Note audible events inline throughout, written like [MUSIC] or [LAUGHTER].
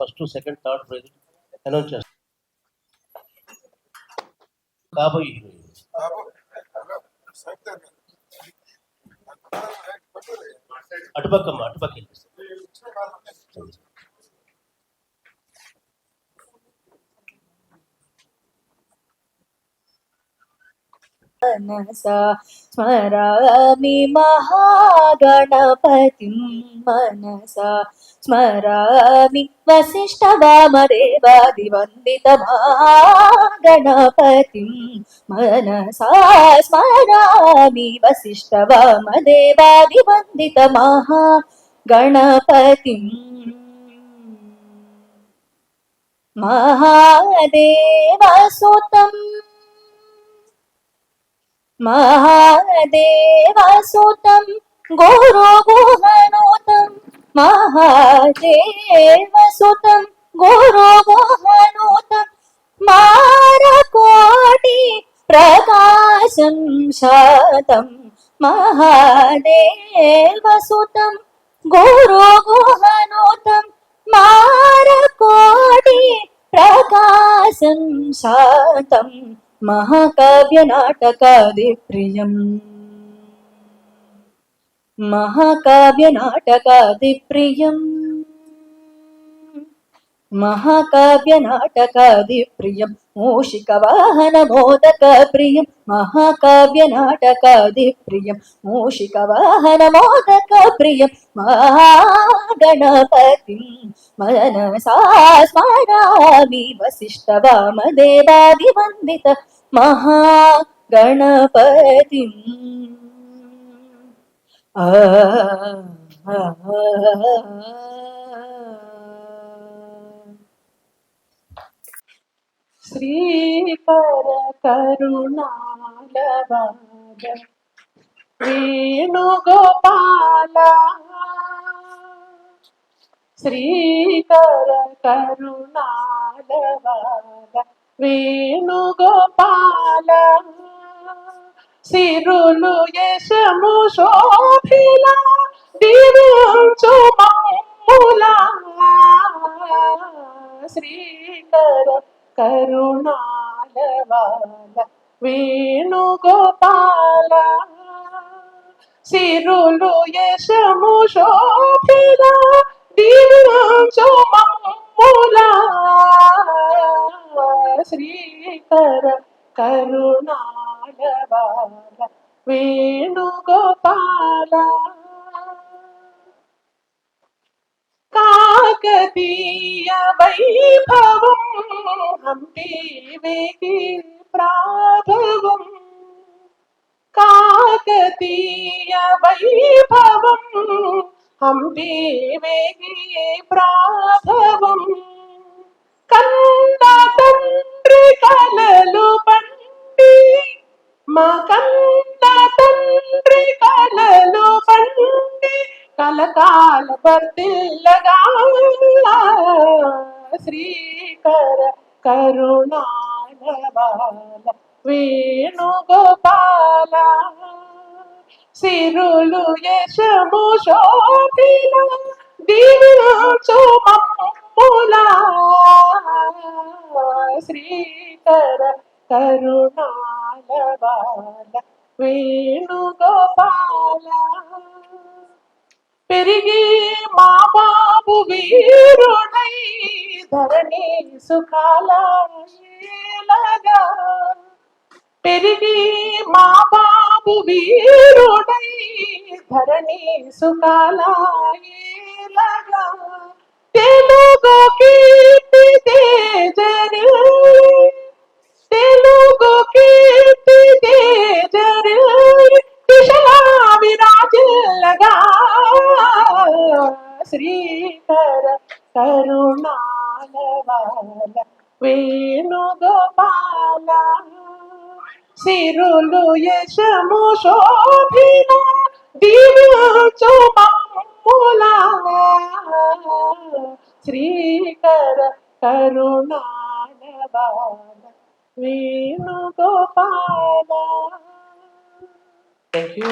First second third prize announce చేస్తాం కాబోయే heroine. అటుపక్కమ్మ అటుపక్క స్మరామి మహాగణపతి మనసా స్మరామి వశిష్ఠ గణపతి మనసా స్మరామి వశిష్ట వశిష్ఠ వామదేవాదివందితమహా గణపతి మహాదేవసుతం. మహాదేవసుతం. గోరో గుహను మహాదేవ సుతం గురు మనోతం మార కోటి ప్రకాశం శాతం. మహాదేవ సుతం గురు మనోతం మార కోటి ప్రకాశం శాతం. మహాకావ్య నాటకాది ప్రియం. महाकाव्यनाटकादिप्रियम् महाकाव्यनाटकादिप्रियं मूषिकवाहनमोदकप्रियं महाकाव्यनाटकादिप्रियं मूषिकवाहनमोदकप्रियं महागणपतिं मनसा स्मरामि वसिष्ठवामदेवादिवन्दित महागणपतिम् ശ്രീകര കരുണാലവാദ വേണുഗോപാല. ശ്രീകര കരുണാലവാദ വേണുഗോപാല. సిరులు యశము శోభిల దివ్యంచు మమ్ములా శ్రీకర కరుణాలవాల వేణుగోపాల సిరులు యశము శోభిల దివ్యంచు మమ్ములా శ్రీకర కరుణాలవాల వేణుగోపాల కాకతీయ వైభవం హంపి వేగి ప్రాభవం కాకతీయ వైభవం హంపి వేగి ప్రాభవం కన్న తండ్రి కలలు పండి మా తండ్రి కలలు పండి కలకాల వర్తిల్లగా శ్రీకర కరుణాల వేణుగోపాల సిరులు యశము శోభిల దివ్యంచు మమ్ములా. శ్రీకర కరుణాలవాల వేణుగోపాల పెరిగి మా బాబు వీరుడై ధరణి సుఖాల పెరిగి మా బాబు వీరుడై ధరణి సుఖాలగా వేణుగోపాల సిరులు యశము శోభిన దివ్యోచు మమ్ములా శ్రీకర కరుణాలవాల Venugopala. Thank you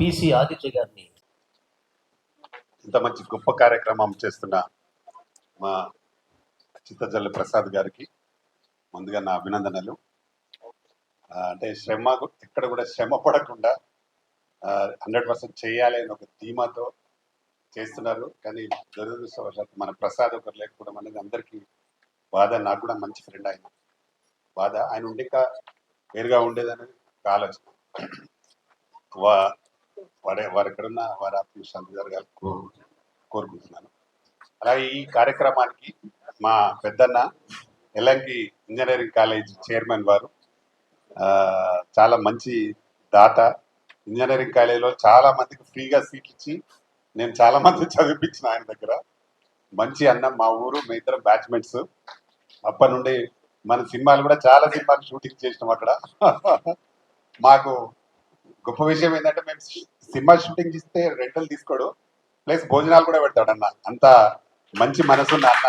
PC Aditya గారిని ఇంత మంచి గొప్ప కార్యక్రమం చేస్తున్న మా చిత్తజల్లి ప్రసాద్ గారికి ముందుగా నా అభినందనలు. అంటే శ్రమ ఎక్కడ కూడా శ్రమ పడకుండా హండ్రెడ్ పర్సెంట్ చేయాలి అని ఒక ధీమాతో చేస్తున్నారు. కానీ దురదృష్టవశాత్తు మన ప్రసాద్ ఒకరు లేకపోవడం అనేది అందరికీ బాధ నాకు కూడా మంచి ఫ్రెండ్ ఆయన. బాధ ఆయన ఉండి ఇంకా వేరుగా ఉండేదనేది ఒక ఆలోచన. వారే వాడే వారు వారి ఆత్మశాంతి జరగాలి కో- కోరుకుంటున్నాను. అలాగే ఈ కార్యక్రమానికి మా పెద్దన్న ఎల్ఎంకి ఇంజనీరింగ్ కాలేజ్ చైర్మన్ వారు ఆ, చాలా మంచి దాత. ఇంజనీరింగ్ కాలేజీలో చాలా మందికి ఫ్రీగా సీట్లు ఇచ్చి నేను చాలా మంది చదివించిన ఆయన దగ్గర. మంచి అన్న మా ఊరు మీ ఇద్దరం బ్యాచ్మెంట్స్. అప్పటి నుండి మన సినిమాలు కూడా చాలా సినిమాలు షూటింగ్ చేసినాం అక్కడ. మాకు గొప్ప విషయం ఏంటంటే మేము సినిమా షూటింగ్ ఇస్తే రెంటల్ తీసుకోడు ప్లస్ భోజనాలు కూడా పెడతాడు అన్న. అంత మంచి మనసున్న అన్న.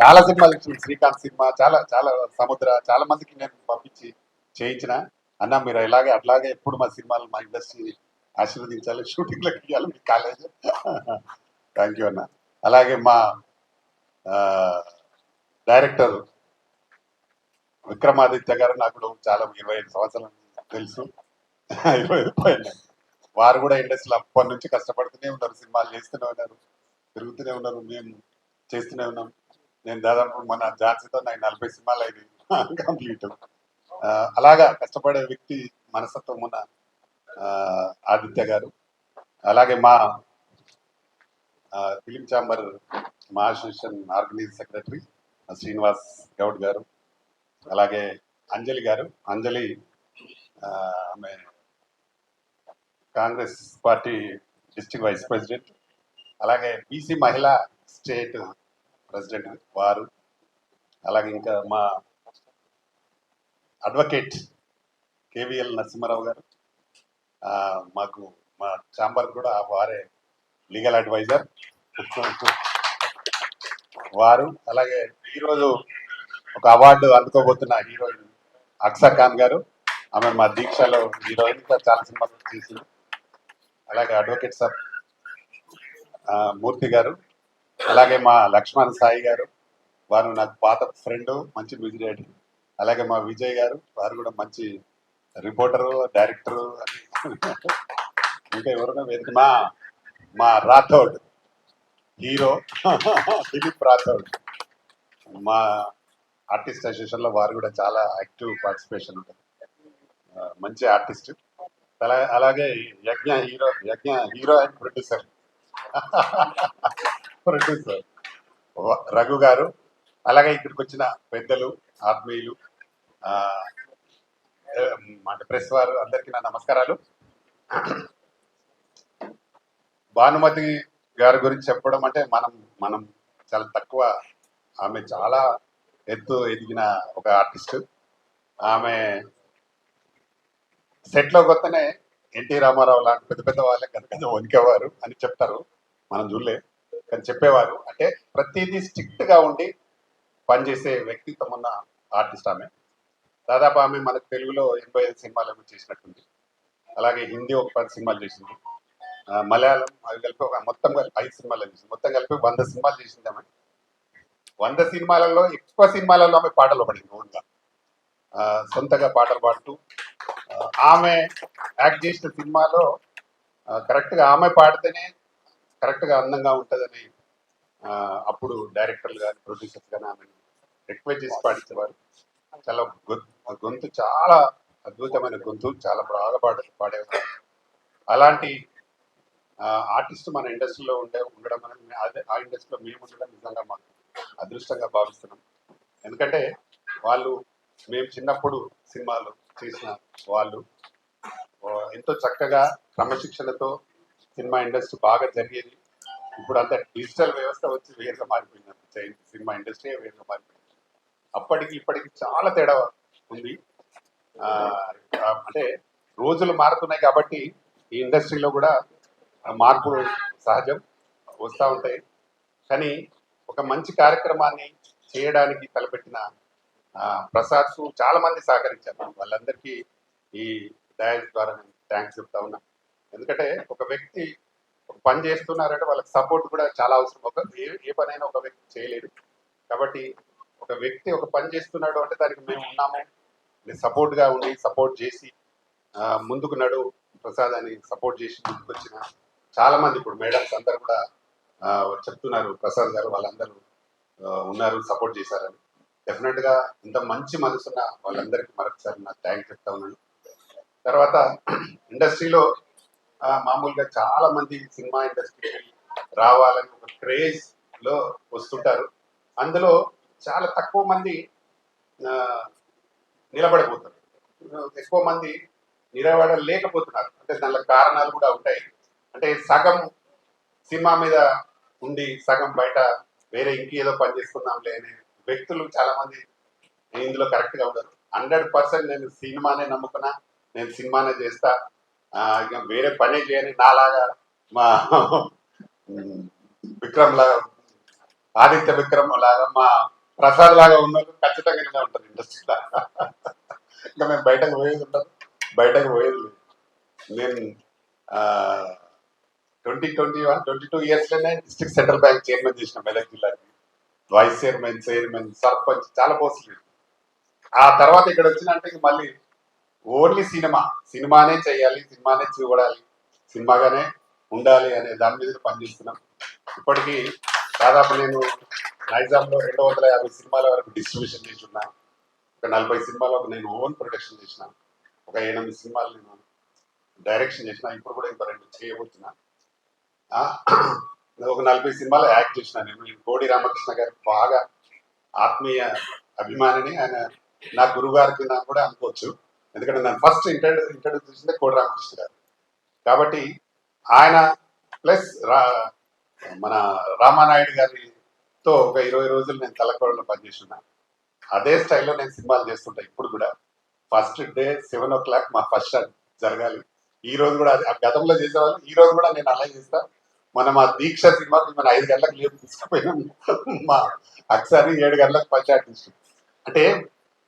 చాలా సినిమాలు ఇచ్చింది శ్రీకాంత్ సినిమా చాలా చాలా సముద్ర చాలా మందికి నేను పంపించి చేయించిన. అన్న మీరు ఇలాగే అట్లాగే ఎప్పుడు మా సినిమాలు మా ఇండస్ట్రీ ఆశీర్వదించాలి షూటింగ్లకు ఇవ్వాలి మీ కాలేజ్. థ్యాంక్ యూ అన్న. అలాగే మా డైరెక్టర్ విక్రమాదిత్య గారు నాకు కూడా చాలా ఇరవై ఐదు సంవత్సరాల తెలుసు. వారు కూడా ఇండస్ట్రీలో అప్పటి నుంచి కష్టపడుతూనే ఉన్నారు. సినిమాలు చేస్తూనే ఉన్నారు. తిరుగుతూనే ఉన్నారు. మేము చేస్తూనే ఉన్నాం. నేను దాదాపు మన ఝాన్సీతో నాకు నలభై సినిమాలు అయింది [LAUGHS] కంప్లీట్. అలాగా కష్టపడే వ్యక్తి మనసత్వం ఉన్న ఆదిత్య గారు. అలాగే మా ఫిలిం ఛాంబర్ మా association organise secretary Srinivas Goud garu. అలాగే అంజలి గారు. అంజలి ఆమె Congress party district vice president అలాగే బీసీ మహిళా స్టేట్ ప్రెసిడెంట్ వారు అలాగే ఇంకా మా అడ్వకేట్ కేవీఎల్ నరసింహారావు గారు మాకు మా ఛాంబర్ కూడా వారే లీగల్ అడ్వైజర్ వారు అలాగే ఈరోజు ఒక అవార్డు అందుకోబోతున్న హీరోయిన్ అక్సా ఖాన్ గారు ఆమె మా దీక్షలో హీరోయిన్గా చాలా సినిమాలు చేసింది. అలాగే అడ్వకేట్ సార్ మూర్తి గారు అలాగే మా లక్ష్మణ్ సాయి గారు వారు నాకు పాత ఫ్రెండ్ మంచి మ్యూజిక్ డైరెక్టర్. అలాగే మా విజయ్ గారు వారు కూడా మంచి రిపోర్టరు డైరెక్టరు. ఇంకా ఎవరైనా వేదిక మా మా రాథోడ్ హీరో దిలీప్ రాథోడ్. మా ఆర్టిస్ట్ అసోసియేషన్లో వారు కూడా చాలా యాక్టివ్ పార్టిసిపేషన్ ఉంటుంది. మంచి ఆర్టిస్ట్. అలా అలాగే Yagna hero Yagna hero and producer. Producer. Raghu garu. అలాగే ఇక్కడికి వచ్చిన పెద్దలు ఆత్మీయులు అంటే ప్రెస్ వారు అందరికీ నా నమస్కారాలు. భానుమతి గారి గురించి చెప్పడం అంటే మనం మనం చాలా తక్కువ ఆమె చాలా ఎత్తు ఎదిగిన ఒక ఆర్టిస్ట్. ఆమె సెట్లో కొత్తనే ఎన్టీ రామారావు లాంటి పెద్ద పెద్ద వాళ్ళకి పెద్ద పెద్ద వణికేవారు అని చెప్తారు. మనం చూడలే. కానీ చెప్పేవారు అంటే ప్రతిదీ స్ట్రిక్ట్గా ఉండి పనిచేసే వ్యక్తిత్వం ఉన్న ఆర్టిస్ట్ ఆమె. దాదాపు ఆమె మనకు తెలుగులో ఎనభై ఐదు సినిమాలు ఏమో చేసినట్టుంది. అలాగే హిందీ ఒక పది సినిమాలు చేసింది. మలయాళం అవి కలిపి ఒక మొత్తం కలిపి ఐదు సినిమాలు చేసింది. మొత్తం కలిపి వంద సినిమాలు చేసింది ఆమె. వంద సినిమాలలో ఎక్కువ సినిమాలలో ఆమె పాటలు పడింది ఓన్గా. సొంతగా పాటలు పాడుతూ ఆమె యాక్ట్ చేసిన సినిమాలో కరెక్ట్గా ఆమె పాడితేనే కరెక్ట్గా అందంగా ఉంటుందని అప్పుడు డైరెక్టర్లు కానీ ప్రొడ్యూసర్స్ కానీ ఆమె రిక్వెస్ట్ చేసి పాడించేవారు. చాలా గొంతు చాలా అద్భుతమైన గొంతు చాలా బాగా పాడ పాడేవారు. అలాంటి ఆర్టిస్ట్ మన ఇండస్ట్రీలో ఉండే ఉండడం అనేది అదే ఆ ఇండస్ట్రీలో మేము ఉండడం నిజంగా మాకు అదృష్టంగా భావిస్తున్నాం. ఎందుకంటే వాళ్ళు మేము చిన్నప్పుడు సినిమాలు చేసిన వాళ్ళు. ఎంతో చక్కగా క్రమశిక్షణతో సినిమా ఇండస్ట్రీ బాగా జరిగేది. ఇప్పుడు అంత డిజిటల్ వ్యవస్థ వచ్చి వేరుగా మారిపోయింది. సినిమా ఇండస్ట్రీ వేరుగా మారిపోయింది. అప్పటికి ఇప్పటికి చాలా తేడా ఉంది. అంటే రోజులు మారుతున్నాయి కాబట్టి ఈ ఇండస్ట్రీలో కూడా మార్పులు సహజం వస్తూ ఉంటాయి. కానీ ఒక మంచి కార్యక్రమాన్ని చేయడానికి తలపెట్టిన ప్రసాద్ చాలా మంది సహకరించారు. వాళ్ళందరికీ ఈ డయాస్ ద్వారా నేను థ్యాంక్స్ చెప్తా ఉన్నా. ఎందుకంటే ఒక వ్యక్తి ఒక పని చేస్తున్నారంటే వాళ్ళకి సపోర్ట్ కూడా చాలా అవసరం. ఒక ఏ ఏ పనైనా ఒక వ్యక్తి చేయలేడు. కాబట్టి ఒక వ్యక్తి ఒక పని చేస్తున్నాడు అంటే దానికి మేము ఉన్నాము. సపోర్ట్గా ఉండి సపోర్ట్ చేసి ముందుకు నడు ప్రసాద్ అని సపోర్ట్ చేసి ముందుకు వచ్చిన చాలా మంది ఇప్పుడు మేడమ్స్ అందరు కూడా చెప్తున్నారు. ప్రసాద్ గారు వాళ్ళందరూ ఉన్నారు సపోర్ట్ చేశారని. డెఫినెట్గా ఇంత మంచి మనసున్న వాళ్ళందరికీ మరొకసారి నాకు థ్యాంక్ చెప్తా ఉన్నాను. తర్వాత ఇండస్ట్రీలో మామూలుగా చాలా మంది సినిమా ఇండస్ట్రీకి రావాలని ఒక క్రేజ్లో వస్తుంటారు. అందులో చాలా తక్కువ మంది నిలబడిపోతారు ఎక్కువ మంది నిలబడలేకపోతున్నారు. అంటే దానిలో కారణాలు కూడా ఉంటాయి. అంటే సగం సినిమా మీద ఉండి సగం బయట వేరే ఇంకేదో పని చేసుకుందాంలే అనే వ్యక్తులు చాలా మంది ఇందులో కరెక్ట్గా ఉండరు హండ్రెడ్ పర్సెంట్ నేను సినిమానే నమ్ముకున్నా నేను సినిమానే చేస్తా. వేరే పనే చేయని నాలాగా మా విక్రమ్ లాగా ఆదిత్య విక్రమ్ లాగా మా ప్రసాద్ లాగా ఉన్నారు ఖచ్చితంగా ఉంటారు ఇండస్ట్రీలో ఇంకా మేము బయటకు పోయేది ఉంటాం బయటకు పోయేది లేదు. నేను twenty twenty one twenty two ఇయర్స్లోనే district central bank chairman చేసిన మెదక్ జిల్లాకి వైస్ చైర్మన్ చైర్మన్ సర్పంచ్ చాలా పోస్టులు ఆ తర్వాత ఇక్కడ వచ్చినంటే ఇంక మళ్ళీ ఓన్లీ సినిమా. సినిమానే చేయాలి సినిమానే చూడాలి సినిమాగానే ఉండాలి అనే దాని మీద పనిచేస్తున్నాం. ఇప్పటికీ దాదాపు నేను నైజాంలో రెండు వందల యాభై సినిమాల వరకు డిస్ట్రిబ్యూషన్ చేసి ఉన్నా. ఒక నలభై సినిమాలకు నేను ఓన్ ప్రొడక్షన్ చేసిన. ఒక ఎనిమిది సినిమాలు నేను డైరెక్షన్ చేసిన. ఇప్పుడు కూడా ఇంకా రెండు చేయబోతున్నా. ఆ, ఒక నలభై సినిమాలు యాక్ట్ చేసిన నేను కోడి రామకృష్ణ గారికి బాగా ఆత్మీయ అభిమానిని ఆయన నా గురువు గారికి నాకు కూడా అనుకోవచ్చు. ఎందుకంటే నన్ను ఫస్ట్ ఇంట్రడ్యూ ఇంట్రడ్యూస్ చేసింది కోడి రామకృష్ణ గారు. కాబట్టి ఆయన ప్లస్ రా మన రామానాయుడు గారితో ఒక ఇరవై రోజులు నేను తలకోడలో పనిచేస్తున్నా. అదే స్టైల్లో నేను సినిమాలు చేస్తుంటా ఇప్పుడు కూడా. First day seven o'clock మా ఫస్ట్ షాట్ జరగాలి. ఈ రోజు కూడా ఆ గతంలో చేసేవాళ్ళు ఈ రోజు కూడా నేను అలా చేస్తాను మనం ఆ దీక్ష సినిమాకి మన ఐదు గంటలకు లేపు తీసుకుపోయినాం. మా అక్సారి ఏడు గంటలకు పంచాయతీ తీసుకున్నాం. అంటే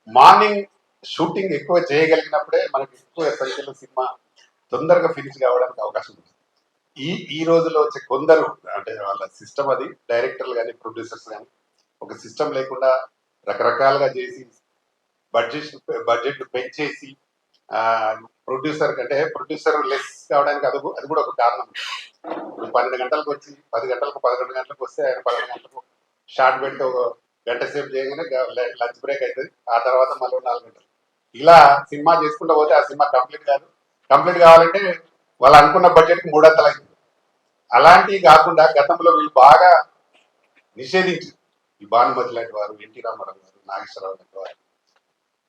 మార్నింగ్ షూటింగ్ ఎక్కువ చేయగలిగినప్పుడే మనకి ఎక్కువ సంఖ్యలో సినిమా తొందరగా ఫినిష్ కావడానికి అవకాశం ఉంది ఈ ఈ రోజులో వచ్చే కొందరు అంటే వాళ్ళ సిస్టమ్ అది డైరెక్టర్లు కానీ ప్రొడ్యూసర్స్ కానీ ఒక సిస్టమ్ లేకుండా రకరకాలుగా చేసి బడ్జెట్ బడ్జెట్ పెంచేసి ప్రొడ్యూసర్ కంటే ప్రొడ్యూసర్ లెస్ కావడానికి అది అది కూడా ఒక కారణం. ఇప్పుడు పన్నెండు గంటలకు వచ్చి పది గంటలకు పదకొండు గంటలకు వస్తే ఆయన పన్నెండు గంటలకు షార్ట్ పెడితే ఒక గంట సేపు చేయగానే లంచ్ బ్రేక్ అవుతుంది ఆ తర్వాత మళ్ళీ నాలుగు గంటలు. ఇలా సినిమా చేసుకుంటూ పోతే ఆ సినిమా కంప్లీట్ కాదు. కంప్లీట్ కావాలంటే వాళ్ళు అనుకున్న బడ్జెట్ మూడంతలు అయింది అలాంటివి కాకుండా గతంలో వీళ్ళు బాగా నిషేధించారు. ఈ భానుమతి లాంటి వారు ఎన్టీ రామారావు గారు నాగేశ్వరరావు లాంటి వారు.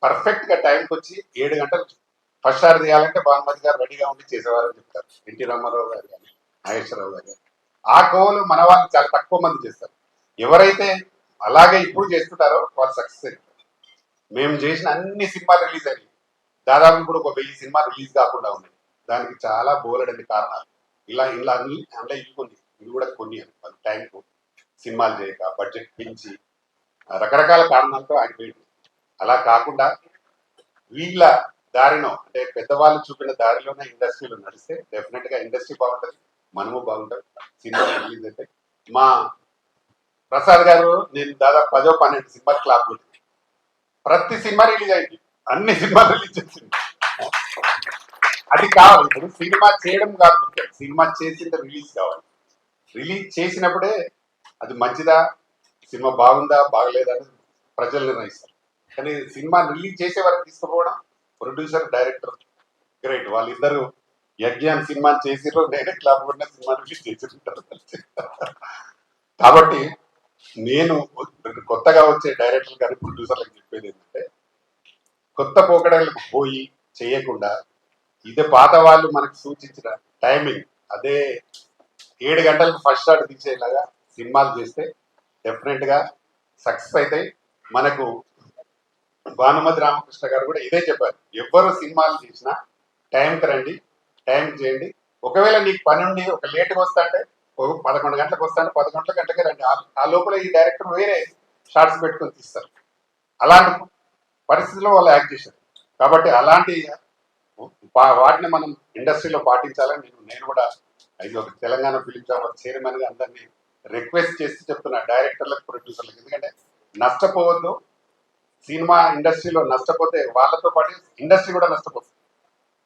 పర్ఫెక్ట్గా టైంకి వచ్చి ఏడు గంటలు ఫస్ట్ షాట్ తీయాలంటే భానుమతి గారు రెడీగా ఉండి చేసేవారని చెప్తారు. ఎన్టీ రామారావు గారు కానీ నాగేశ్వరరావు గారు కానీ ఆ కోవలు మన వాళ్ళు చాలా తక్కువ మంది చేస్తారు. ఎవరైతే అలాగే ఇప్పుడు చేస్తుంటారో వాళ్ళు సక్సెస్ అవుతారు మేము చేసిన అన్ని సినిమాలు రిలీజ్ అయ్యాయి దాదాపు ఇప్పుడు ఒక వెయ్యి సినిమా రిలీజ్ కాకుండా ఉన్నాయి. దానికి చాలా బోలెడని కారణాలు. ఇలా ఇలా అన్ని అంటే ఇవి కొన్ని. ఇవి కూడా కొన్ని అని. టైంకు సినిమాలు చేయక బడ్జెట్ పెంచి రకరకాల కారణాలతో ఆగిపోయింది. అలా కాకుండా వీళ్ళ దారిలో అంటే పెద్దవాళ్ళు చూపిన దారిలోనే ఇండస్ట్రీలో నడిస్తే డెఫినెట్గా ఇండస్ట్రీ బాగుంటుంది మనము బాగుంటుంది సినిమా రిలీజ్ అయితే మా ప్రసాద్ గారు నేను దాదాపు పదో పన్నెండు సినిమా క్లాప్ కొట్టింది. ప్రతి సినిమా రిలీజ్ అయింది అన్ని సినిమాలు రిలీజ్ చేసింది. అది కావాలి ఇప్పుడు సినిమా చేయడం కాదు ముఖ్యం సినిమా చేసింది రిలీజ్ కావాలి. రిలీజ్ చేసినప్పుడే అది మంచిదా సినిమా బాగుందా బాగలేదా అని ప్రజలు నిర్ణయిస్తారు. కానీ సినిమా రిలీజ్ చేసే వరకు తీసుకుపోవడం ప్రొడ్యూసర్ డైరెక్టర్ గ్రేట్. వాళ్ళిద్దరు యజ్ఞాన్ సినిమా చేసిర్రు నేనే క్లాప్ కొట్టిన సినిమా చేసింటారు కాబట్టి నేను కొత్తగా వచ్చే డైరెక్టర్ గారి ప్రొడ్యూసర్లకు చెప్పేది ఏంటంటే కొత్త పోకడలకు పోయి చేయకుండా ఇదే పాత వాళ్ళు మనకు సూచించిన టైమింగ్ అదే ఏడు గంటలకు ఫస్ట్ షాట్ తీసేలాగా సినిమాలు చేస్తే డెఫినెట్గా సక్సెస్ అవుతాయి. మనకు భానుమతి రామకృష్ణ గారు కూడా ఇదే చెప్పారు. ఎవ్వరు సినిమాలు తీసినా టైంకి రండి టైం చేయండి. ఒకవేళ నీకు పని ఉండి ఒక లేట్గా వస్తా అంటే ఒక పదకొండు గంటలకు వస్తా అంటే పదకొండు గంటలకే రండి. ఆ- లోపల ఈ డైరెక్టర్ వేరే షార్ట్స్ పెట్టుకొని తీస్తారు. అలాంటి పరిస్థితుల్లో వాళ్ళు యాక్ట్ చేశారు. కాబట్టి అలాంటి వాటిని మనం ఇండస్ట్రీలో పాటించాలని నేను నేను కూడా ఇది ఒక తెలంగాణ ఫిలిం ఛాంబర్ చైర్మన్గా అందరినీ రిక్వెస్ట్ చేసి చెప్తున్నా డైరెక్టర్లకు ప్రొడ్యూసర్లకు. ఎందుకంటే నష్టపోవద్దు సినిమా ఇండస్ట్రీలో నష్టపోతే వాళ్ళతో పాటు ఇండస్ట్రీ కూడా నష్టపోతుంది.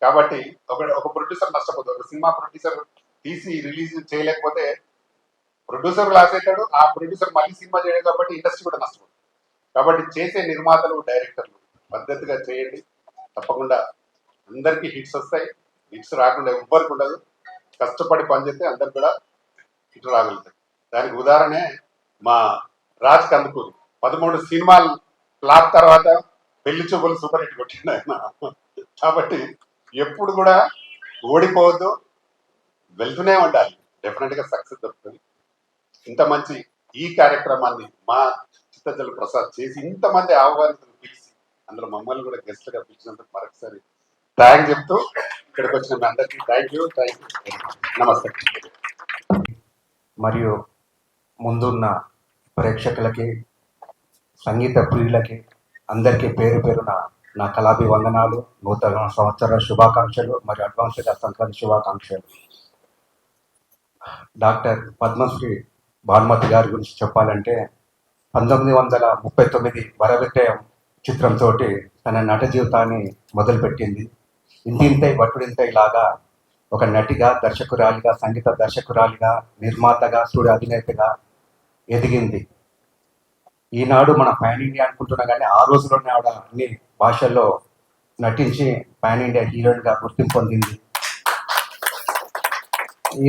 కాబట్టి ఒక ఒక ప్రొడ్యూసర్ నష్టపోతుంది. ఒక సినిమా ప్రొడ్యూసర్ తీసి రిలీజ్ చేయలేకపోతే ప్రొడ్యూసర్ లాస్ అవుతాడు ఆ ప్రొడ్యూసర్ మళ్ళీ సినిమా చేయడం కాబట్టి ఇండస్ట్రీ కూడా నష్టపోతుంది. కాబట్టి చేసే నిర్మాతలు డైరెక్టర్లు పద్ధతిగా చేయండి. తప్పకుండా అందరికీ హిట్స్ వస్తాయి. హిట్స్ రాకుండా ఎవ్వరికి ఉండదు. కష్టపడి పనిచేస్తే అందరికి కూడా హిట్ రాగలుగుతాయి దానికి ఉదాహరణే మా రాజ్ కందుకూరు. పదమూడు సినిమాలు లాక్ తర్వాత పెళ్ళి చూపులు సూపర్ హిట్ కొట్టిండు ఆయన. కాబట్టి ఎప్పుడు కూడా ఓడిపోవద్దు వెళ్తూనే ఉండాలి. డెఫినెట్గా సక్సెస్ దొరుకుతుంది. ఇంత మంచి ఈ కార్యక్రమాన్ని మా చిత్తజల ప్రసాద్ చేసి ఇంతమంది ఆహ్వానితులు పిలిచి అందులో మమ్మల్ని కూడా గెస్ట్గా పిలిచినందుకు మరొకసారి థ్యాంక్ చెప్తూ ఇక్కడికి వచ్చిన మీ అందరికీ థ్యాంక్ యూ థ్యాంక్ యూ నమస్తే. మరియు ముందున్న ప్రేక్షకులకి సంగీత ప్రియులకి అందరికీ పేరు పేరున నా కళాభివందనాలు నూతన సంవత్సర శుభాకాంక్షలు మరియు అడ్వాన్స్గా సంక్రాంతి శుభాకాంక్షలు. డాక్టర్ పద్మశ్రీ భానుమతి గారి గురించి చెప్పాలంటే పంతొమ్మిది వందల ముప్పై తొమ్మిది వరవిక్రయం చిత్రంతో తన నట జీవితాన్ని మొదలుపెట్టింది. ఇంతింతై వట్టుడింతై లాగా ఒక నటిగా దర్శకురాలిగా సంగీత దర్శకురాలిగా నిర్మాతగా స్టూడియో అధినేతగా ఎదిగింది. ఈనాడు మన పాన్ ఇండియా అనుకుంటున్నా కానీ ఆ రోజుల్లోనే ఆవిడ అన్ని భాషల్లో నటించి పాన్ ఇండియా హీరోయిన్గా గుర్తింపు పొందింది.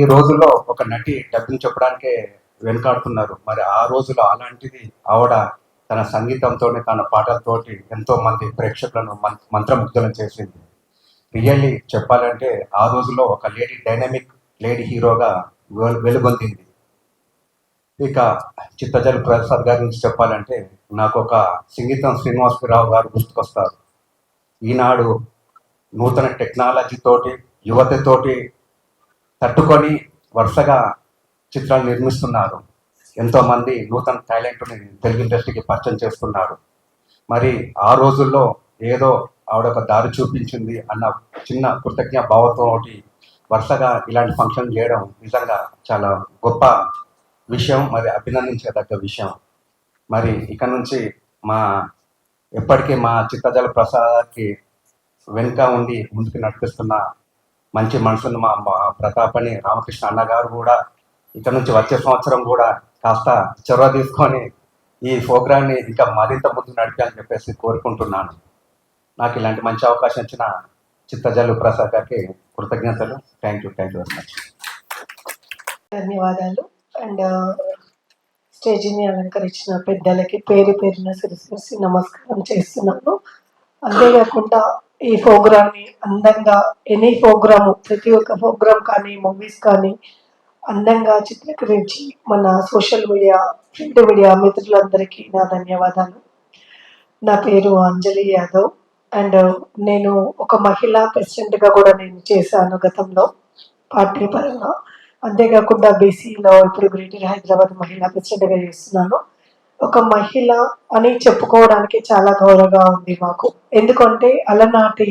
ఈ రోజుల్లో ఒక నటి డబ్బింగ్ చెప్పడానికే వెనుకాడుతున్నారు. మరి ఆ రోజులో అలాంటిది ఆవిడ తన సంగీతంతోనే తన పాటలతోటి ఎంతో మంది ప్రేక్షకులను మం- మంత్రముగ్ధులను చేసింది. రియల్లీ చెప్పాలంటే ఆ రోజుల్లో ఒక లేడీ డైనమిక్ లేడీ హీరోగా వెలు- వెలుగొందింది. ఇక చిత్తజల్ ప్రసాద్ గారి గురించి చెప్పాలంటే నాకు ఒక సంగీతం శ్రీనివాసరావు గారు గుర్తుకొస్తారు. ఈనాడు నూతన టెక్నాలజీతోటి యువతతోటి తట్టుకొని వరుసగా చిత్రాలు నిర్మిస్తున్నారు. ఎంతోమంది నూతన టాలెంట్ని తెలుగు ఇండస్ట్రీకి పరిచయం చేస్తున్నారు. మరి ఆ రోజుల్లో ఏదో ఆవిడ ఒక దారి చూపించింది అన్న చిన్న కృతజ్ఞ భావంతో ఒకటి వరుసగా ఇలాంటి ఫంక్షన్ చేయడం నిజంగా చాలా గొప్ప విషయం మరి అభినందించదగ్గ విషయం. మరి ఇక్కడ నుంచి మా ఎప్పటికీ మా చిత్తజల ప్రసాద్కి వెనుక ఉండి ముందుకు నడిపిస్తున్న మంచి మనసును మా ప్రతాపని రామకృష్ణ అన్నగారు కూడా ఇక్కడ నుంచి వచ్చే సంవత్సరం కూడా కాస్త చొరవ తీసుకొని ఈ ప్రోగ్రాన్ని ఇంకా మరింత ముందు నడిపాలని చెప్పేసి కోరుకుంటున్నాను. నాకు ఇలాంటి మంచి అవకాశం ఇచ్చిన చిత్తజల్లు ప్రసాద్ గారికి కృతజ్ఞతలు. Thank you thank you very much. ధన్యవాదాలు. అండ్ స్టేజిని అలంకరించిన పెద్దలకి పేరు పేరున శిరస్సు నమస్కారం చేస్తున్నాను. అంతేకాకుండా ఈ ప్రోగ్రామ్ని అందంగా ఎనీ ప్రోగ్రాము ప్రతి ఒక్క ప్రోగ్రామ్ కానీ మూవీస్ కానీ అందంగా చిత్రీకరించి మన సోషల్ మీడియా ప్రింట్ మీడియా మిత్రులందరికీ నా ధన్యవాదాలు. నా పేరు అంజలి యాదవ్ అండ్ నేను ఒక మహిళా ప్రెసిడెంట్గా కూడా నేను చేశాను గతంలో పార్టీ పరంగా. అంతేకాకుండా బీసీలో ఇప్పుడు గ్రేటర్ హైదరాబాద్ మహిళా ప్రెసిడెంట్గా చేస్తున్నాను. ఒక మహిళ అని చెప్పుకోవడానికి చాలా గౌరవంగా ఉంది మాకు. ఎందుకంటే అలనాటి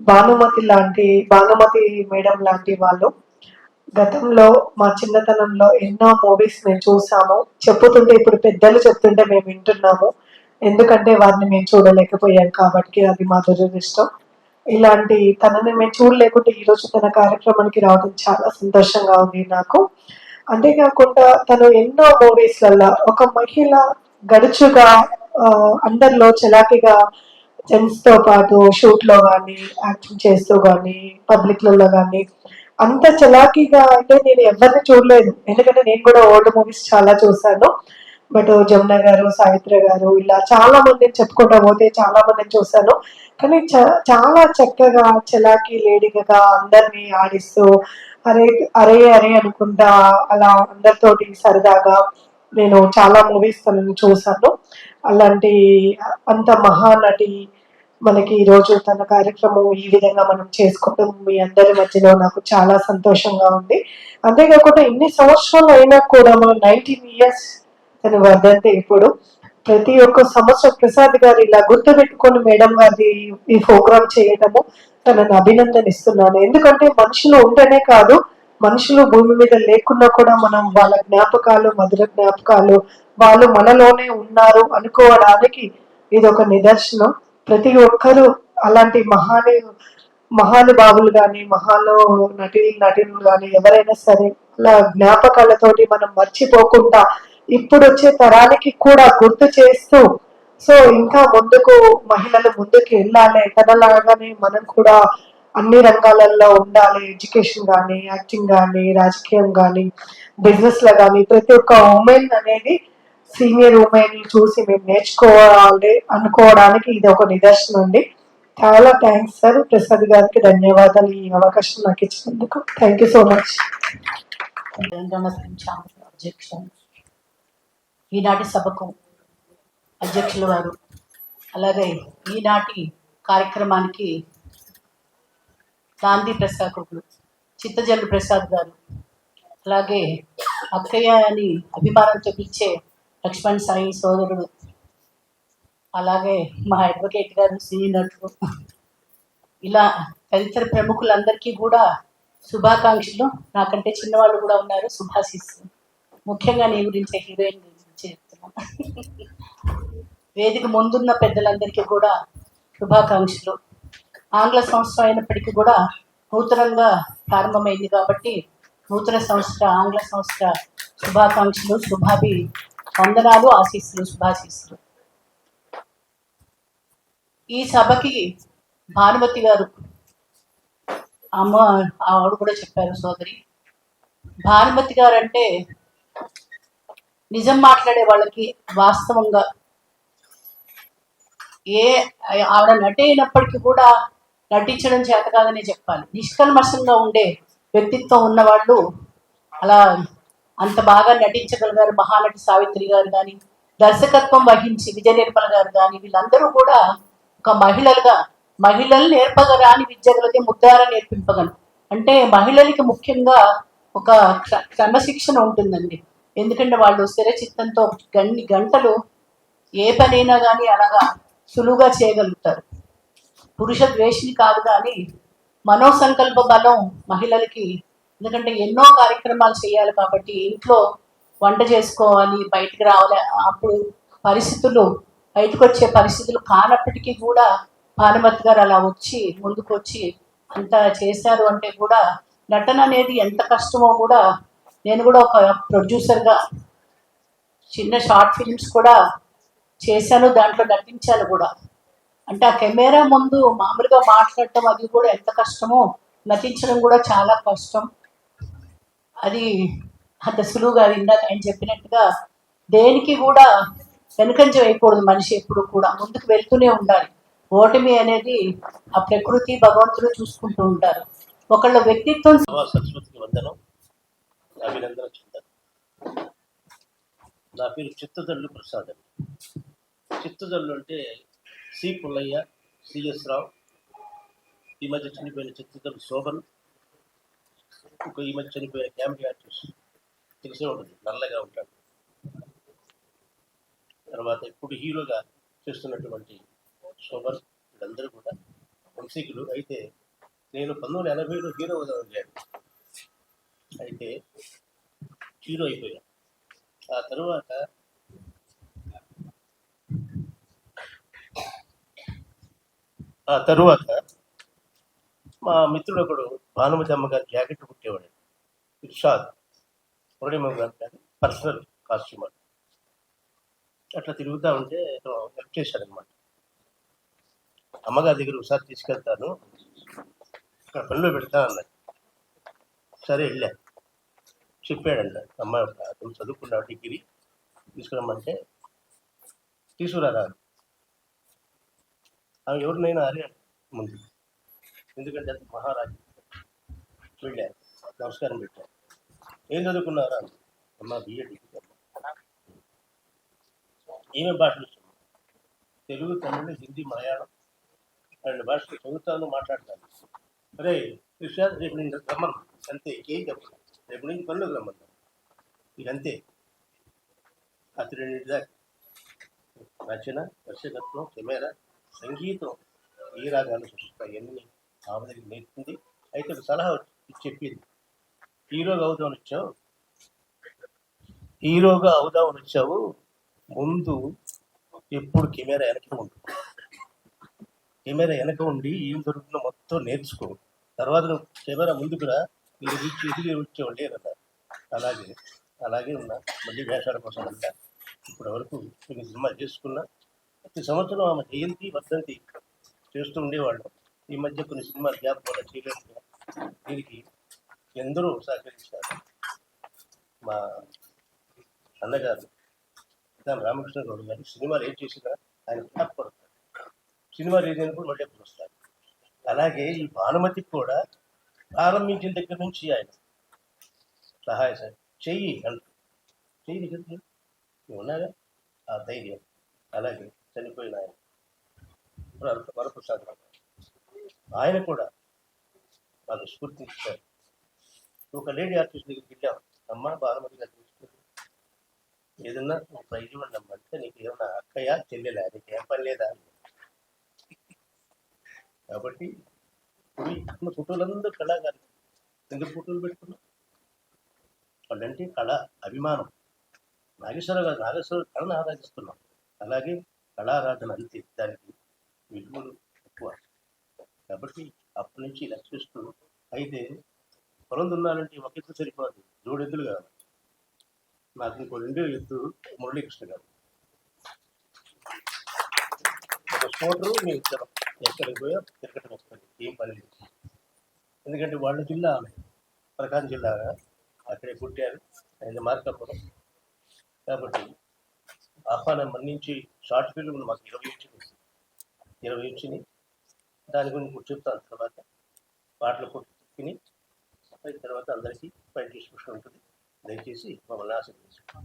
భానుమతి లాంటి భానుమతి మేడం లాంటి వాళ్ళు గతంలో మా చిన్నతనంలో ఎన్నో మూవీస్ మేము చూసాము. చెప్పుతుంటే ఇప్పుడు పెద్దలు చెప్తుంటే మేము వింటున్నాము. ఎందుకంటే వారిని మేము చూడలేకపోయాం కాబట్టి అది మా దురదృష్టం. ఇలాంటి తనని మేము చూడలేకుంటే ఈరోజు తన కార్యక్రమానికి రావడం చాలా సంతోషంగా ఉంది నాకు. అంతేకాకుండా తను ఎన్నో మూవీస్లలో ఒక మహిళ గడుచుగా అందరిలో చలాకీగా జెంట్స్తో పాటు షూట్లో కానీ యాక్టింగ్ చేస్తూ కానీ పబ్లిక్లలో కానీ అంత చలాకీగా అంటే నేను ఎవరిని చూడలేదు. ఎందుకంటే నేను కూడా ఓల్డ్ మూవీస్ చాలా చూశాను. బట్ జమున గారు సావిత్ర గారు ఇలా చాలా మందిని చెప్పుకుంటా పోతే చాలా మందిని చూశాను. కానీ చ- చాలా చక్కగా చలాకీ లేడీగా అందరినీ ఆడిస్తూ అరే అరే అరే అనుకుంటా అలా అందరితోటి సరదాగా నేను చాలా మూవీస్ తనని చూశాను. అలాంటి అంత మహానటి మనకి ఈ రోజు తన కార్యక్రమం ఈ విధంగా మనం చేసుకోవడం మీ అందరి మధ్యలో నాకు చాలా సంతోషంగా ఉంది. అంతేకాకుండా ఇన్ని సంవత్సరాలు అయినా కూడా మనం నైన్టీన్ ఇయర్స్ తన వర్ధంతి ఇప్పుడు ప్రతి ఒక్క సంవత్సరం ప్రసాద్ గారు ఇలా గుర్తుపెట్టుకొని మేడం గారి ఈ ప్రోగ్రామ్ చేయడము తనను అభినందనిస్తున్నాను. ఎందుకంటే మనుషులు ఉంటేనే కాదు మనుషులు భూమి మీద లేకున్నా కూడా మనం వాళ్ళ జ్ఞాపకాలు మధుర జ్ఞాపకాలు వాళ్ళు మనలోనే ఉన్నారు అనుకోవడానికి ఇది ఒక నిదర్శనం. ప్రతి ఒక్కరూ అలాంటి మహాని మహానుభావులు కానీ మహాను నటి నటులు కానీ ఎవరైనా సరే అలా జ్ఞాపకాలతోటి మనం మర్చిపోకుండా ఇప్పుడు వచ్చే తరానికి కూడా గుర్తు చేస్తూ సో ఇంకా ముందుకు మహిళలు ముందుకు వెళ్ళాలి. తనలాగానే మనం కూడా అన్ని రంగాలలో ఉండాలి. ఎడ్యుకేషన్ కానీ యాక్టింగ్ కానీ రాజకీయం కానీ బిజినెస్లో కానీ ప్రతి ఒక్క ఉమెన్ అనేది సీనియర్ ఉమెన్ చూసి మేము నేర్చుకోవాలి అనుకోవడానికి ఇది ఒక నిదర్శనం అండి. చాలా థ్యాంక్స్ సార్. ప్రసాద్ గారికి ధన్యవాదాలు ఈ అవకాశం నాకు ఇచ్చినందుకు. Thank you so much. నమస్కరించాము ఈనాటి సభకు అధ్యక్షుల వారు. అలాగే ఈనాటి కార్యక్రమానికి గాంధీ ప్రసాదకులు చిత్తజల్లు ప్రసాద్ గారు అలాగే అక్కయ్య అని అభిమానంతో పిలిచే లక్ష్మణ్ సాయి సోదరుడు అలాగే మా అడ్వకేట్ గారు సినీ నటుడు ఇలా తదితర ప్రముఖులందరికీ కూడా శుభాకాంక్షలు. నాకంటే చిన్నవాళ్ళు కూడా ఉన్నారు శుభాశిస్సు ముఖ్యంగా నీ గురించే హీరోయిన్. [LAUGHS] వేదిక ముందున్న పెద్దలందరికీ కూడా శుభాకాంక్షలు. ఆంగ్ల సంవత్సరం అయినప్పటికీ కూడా నూతనంగా ప్రారంభమైంది కాబట్టి నూతన సంవత్సర ఆంగ్ల సంవత్సర శుభాకాంక్షలు శుభాభి వందనాలు ఆశీస్సులు శుభాశీస్సులు. ఈ సభకి భానుమతి గారు అమ్మ ఆవిడ కూడా చెప్పారు సోదరి. భానుమతి గారు అంటే నిజం మాట్లాడే వాళ్ళకి వాస్తవంగా ఏ ఆవిడ నటి అయినప్పటికీ కూడా నటించడం చేత కాదని చెప్పాలి. నిష్కల్మషంగా ఉండే వ్యక్తిత్వం ఉన్నవాళ్ళు అలా అంత బాగా నటించగలిగారు మహానటి సావిత్రి గారు కానీ దర్శకత్వం వహించి విజయ నిర్మల గారు కానీ వీళ్ళందరూ కూడా ఒక మహిళలుగా మహిళలు నేర్పగరాని విద్యగలది ముద్దార నేర్పింపగలరు. అంటే మహిళలకి ముఖ్యంగా ఒక క్రమశిక్షణ ఉంటుందండి. ఎందుకంటే వాళ్ళు స్థిరచిత్తంతో గన్ని గంటలు ఏ పనైనా కానీ అలాగా సులువుగా చేయగలుగుతారు. పురుష ద్వేషిని కాదు కానీ మనోసంకల్ప బలం మహిళలకి ఎందుకంటే ఎన్నో కార్యక్రమాలు చేయాలి కాబట్టి ఇంట్లో వంట చేసుకోవాలి బయటికి రావాలి. అప్పుడు పరిస్థితులు బయటకు వచ్చే పరిస్థితులు కానప్పటికీ కూడా భానుమతి గారు అలా వచ్చి ముందుకు వచ్చి అంత చేశారు అంటే కూడా నటన అనేది ఎంత కష్టమో కూడా నేను కూడా ఒక ప్రొడ్యూసర్గా చిన్న షార్ట్ ఫిల్మ్స్ కూడా చేశాను దాంట్లో నటించాను కూడా. అంటే ఆ కెమెరా ముందు మామూలుగా మాట్లాడటం అది కూడా ఎంత కష్టమో నటించడం కూడా చాలా కష్టం. అది అంత సులువుగా ఇందాక ఆయన చెప్పినట్టుగా. దేనికి కూడా వెనుకంజ వేయకూడదు మనిషి ఎప్పుడు కూడా. ముందుకు వెళ్తూనే ఉండాలి. ఓటమి అనేది ఆ ప్రకృతి భగవంతుడు చూసుకుంటూ ఉంటారు. ఒకళ్ళ వ్యక్తిత్వం సరస్వతికి వందనం. అభినందన చెందాను. నా పేరు చిత్తదల్లు ప్రసాద్ అండి. చిత్తదల్లు అంటే సి పుల్లయ్య సిఎస్ రావు. ఈ మధ్య చనిపోయిన చిత్తదల్లు శోభన్. ఒక ఈ మధ్య చనిపోయిన క్యామిటీ ఆర్టిస్ట్. తెలిసే ఉంటుంది నల్లగా ఉంటాడు. తర్వాత ఇప్పుడు హీరోగా చేస్తున్నటువంటి శోభన్ వీళ్ళందరూ కూడా వంశీకులు. అయితే నేను పంతొమ్మిది వందల ఎనభైలో హీరో అయ్యాను అయితే హీరో అయిపోయాను ఆ తరువాత ఆ తరువాత మా మిత్రుడు ఒకడు భానుమతి అమ్మగారి జాకెట్ కుట్టేవాడు. ఇర్షాద్ మురళీమ్మ గారు కానీ పర్సనల్ కాస్ట్యూమర్ అట్లా తిరుగుతూ ఉంటే హెల్ప్ చేశాడనమాట అమ్మగారి దగ్గర ఒకసారి తీసుకెళ్తాను. అక్కడ పనిలో పెడతా అన్నది సరే వెళ్ళాను చెప్పాడంట. అమ్మ ఒక అతను చదువుకున్నాడు డిగ్రీ? తీసుకురమ్మంటే తీసుకురారా ఆమె ఎవరినైనా అరే ముందు. ఎందుకంటే అది మహారాజు. వెళ్ళారు నమస్కారం పెట్టారు ఏం చదువుకున్నారా అమ్మ బిఏ డిగ్రీ ఏమేమి భాషలు తెలుగు తమిళ హిందీ మలయాళం రెండు భాషలు చదువుతాను మాట్లాడతాను. అరే కృష్ణ రేపు నేను రమ్మను. అంతే ఏం చెప్పను? రేపు నుంచి పనులకు రమ్మన్నా ఇక అంతే దాకా రచన దర్శకత్వం కెమెరా సంగీతం ఏ రాగాలు సృష్టిస్తాయి ఆమె దగ్గర నేర్పింది. అయితే ఒక సలహా చెప్పింది. హీరోగా అవుదామని వచ్చావు? హీరోగా అవుదామని వచ్చావు? ముందు ఎప్పుడు కెమెరా వెనక ఉండు. కెమెరా వెనక ఉండి ఏం దొరుకుతుందో మొత్తం నేర్చుకో. తర్వాత కెమెరా ముందు కూడా మీరు రీచ్ ఎదిగి వచ్చేవాళ్ళు లేరన్నారు అలాగే అలాగే ఉన్నా. మళ్ళీ వేషాల కోసం వెళ్ళా ఇప్పటి వరకు కొన్ని సినిమా చేసుకున్నా ప్రతి సంవత్సరం ఆమె జయంతి వర్ధంతి చేస్తూ ఉండేవాళ్ళు. ఈ మధ్య కొన్ని సినిమాలు గ్యాప్ కూడా చేయలేదు. దీనికి ఎందరో సహకరించారు. మా అన్నగారు దాని రామకృష్ణ గౌడ్ గారు సినిమాలు ఏం చేసినా ఆయన జ్ఞాప పడతారు సినిమా కూడా మళ్ళీ ఎప్పుడు వస్తారు అలాగే ఈ భానుమతికి కూడా ప్రారంభించిన దగ్గర నుంచి ఆయన సహాయ సార్ చెయ్యి అంట. చెయ్యి దగ్గర ఉన్నాగా ఆ ధైర్యం. అలాగే చనిపోయిన ఆయన. వరప్రసాద్ ఆయన కూడా వాళ్ళు స్ఫూర్తి ఇచ్చారు ఒక లేడీ ఆర్టిస్ట్ దగ్గరికి వెళ్ళాం అమ్మ బాలమతి గారు ఏదన్నా నువ్వు ప్రైజ్ ఇవ్వండి అమ్మ అంటే నీకు ఏమన్నా అక్కయ్య చెల్లెలా? నీకు ఏం పని లేదా? కాబట్టి ఇప్పుడు ఉన్న ఫోటోలందరూ కళాకారులు ఎందుకు ఫోటోలు పెట్టుకున్నాం. వాళ్ళంటే కళ అభిమానం. నాగేశ్వరరావు గారు నాగేశ్వర కళను ఆరాధిస్తున్నాం. అలాగే కళారాధన అంతే. దానికి విలువలు ఎక్కువ. కాబట్టి అప్పటి నుంచి ఇలా చూస్తూ అయితే పొలం దున్నాలంటే ఒక ఎత్తు సరిపోదు. జోడెద్దులు కావాలి. నాకు ఇంకో రెండో ఎత్తు మురళీకృష్ణ గారు. ఒక స్కూటరు మీ ఇద్దరం. ఎక్కడికి పోయా తిరగటం వస్తుంది ఏం పని లేదు. ఎందుకంటే వాళ్ళ జిల్లా ప్రకాశం జిల్లా అక్కడే పుట్టారు. ఆయన మార్కాపురం కాబట్టి ఆహ్వానం మన్నించి షార్ట్ ఫిల్మ్ మాకు ఇరవై వచ్చింది ఇరవై వచ్చినాయి దాని గురించి ఇప్పుడు చెప్తాను. తర్వాత పాటలు కొట్టుకుని అయిన తర్వాత అందరికీ పని డిస్క్రిప్షన్ ఉంటుంది. దయచేసి మమ్మల్ని ఆశీర్వదించుకుంటాం